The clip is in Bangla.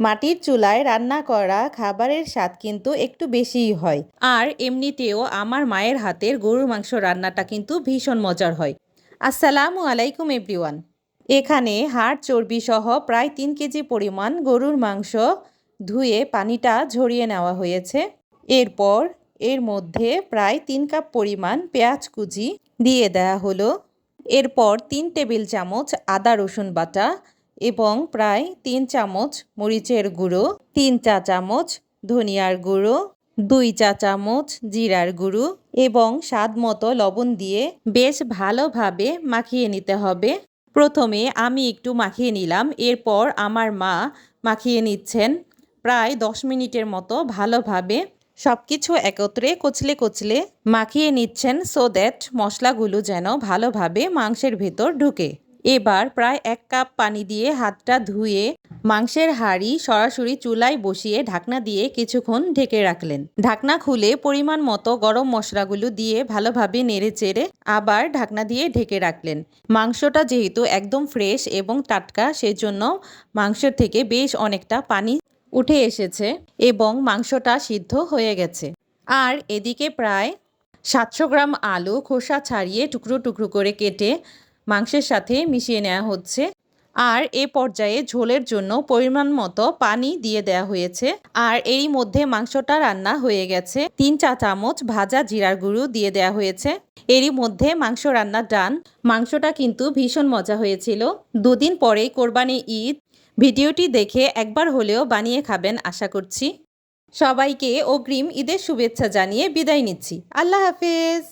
মাটির চুলায় রান্না করা খাবারের স্বাদ কিন্তু একটু বেশিই হয়। আর এমনিতেও আমার মায়ের হাতের গরুর মাংস রান্নাটা কিন্তু ভীষণ মজার হয়। আসসালামু আলাইকুম, এভরিওয়ান। এখানে হাড় চর্বি সহ প্রায় তিন কেজি পরিমাণ গরুর মাংস ধুয়ে পানিটা ঝরিয়ে নেওয়া হয়েছে। এরপর এর মধ্যে প্রায় তিন কাপ পরিমাণ পেঁয়াজ কুচি দিয়ে দেয়া হলো। এরপর তিন টেবিল চামচ আদা রসুন বাটা এবং প্রায় তিন চামচ মরিচের গুঁড়ো, তিন চা চামচ ধনিয়ার গুঁড়ো, দুই চা চামচ জিরার গুঁড়ো এবং স্বাদ মতো লবণ দিয়ে বেশ ভালোভাবে মাখিয়ে নিতে হবে। প্রথমে আমি একটু মাখিয়ে নিলাম, এরপর আমার মা মাখিয়ে নিচ্ছেন প্রায় দশ মিনিটের মতো ভালোভাবে। সব কিছু একত্রে কচলে কচলে মাখিয়ে নিচ্ছেন সো দ্যাট মশলাগুলো যেন ভালোভাবে মাংসের ভেতর ঢুকে। এবার প্রায় এক কাপ পানি দিয়ে হাতটা ধুয়ে মাংসের হাঁড়ি সরাসরি চুলায় বসিয়ে ঢাকনা দিয়ে কিছুক্ষণ ঢেকে রাখলেন। ঢাকনা খুলে পরিমাণ মতো গরম মশলাগুলো দিয়ে ভালোভাবে নেড়ে চেড়ে আবার ঢাকনা দিয়ে ঢেকে রাখলেন। মাংসটা যেহেতু একদম ফ্রেশ এবং টাটকা, সেজন্য মাংসের থেকে বেশ অনেকটা পানি উঠে এসেছে এবং মাংসটা সিদ্ধ হয়ে গেছে। আর এদিকে প্রায় সাতশো গ্রাম আলু খোসা ছাড়িয়ে টুকরো টুকরো করে কেটে মাংসের সাথে মিশিয়ে নেওয়া হচ্ছে। আর এ পর্যায়ে ঝোলের জন্য পরিমাণ মতো পানি দিয়ে দেওয়া হয়েছে। আর এরই মধ্যে মাংসটা রান্না হয়ে গেছে। তিন চা চামচ ভাজা জিরার গুঁড়ো দিয়ে দেওয়া হয়েছে। এরই মধ্যে মাংস রান্না ডান মাংসটা কিন্তু ভীষণ মজা হয়েছিল। দুদিন পরেই কোরবানি ঈদ। ভিডিওটি দেখে একবার হলেও বানিয়ে খাবেন আশা করছি। সবাইকে অগ্রিম ঈদের শুভেচ্ছা জানিয়ে বিদায় নিচ্ছি। আল্লাহ হাফেজ।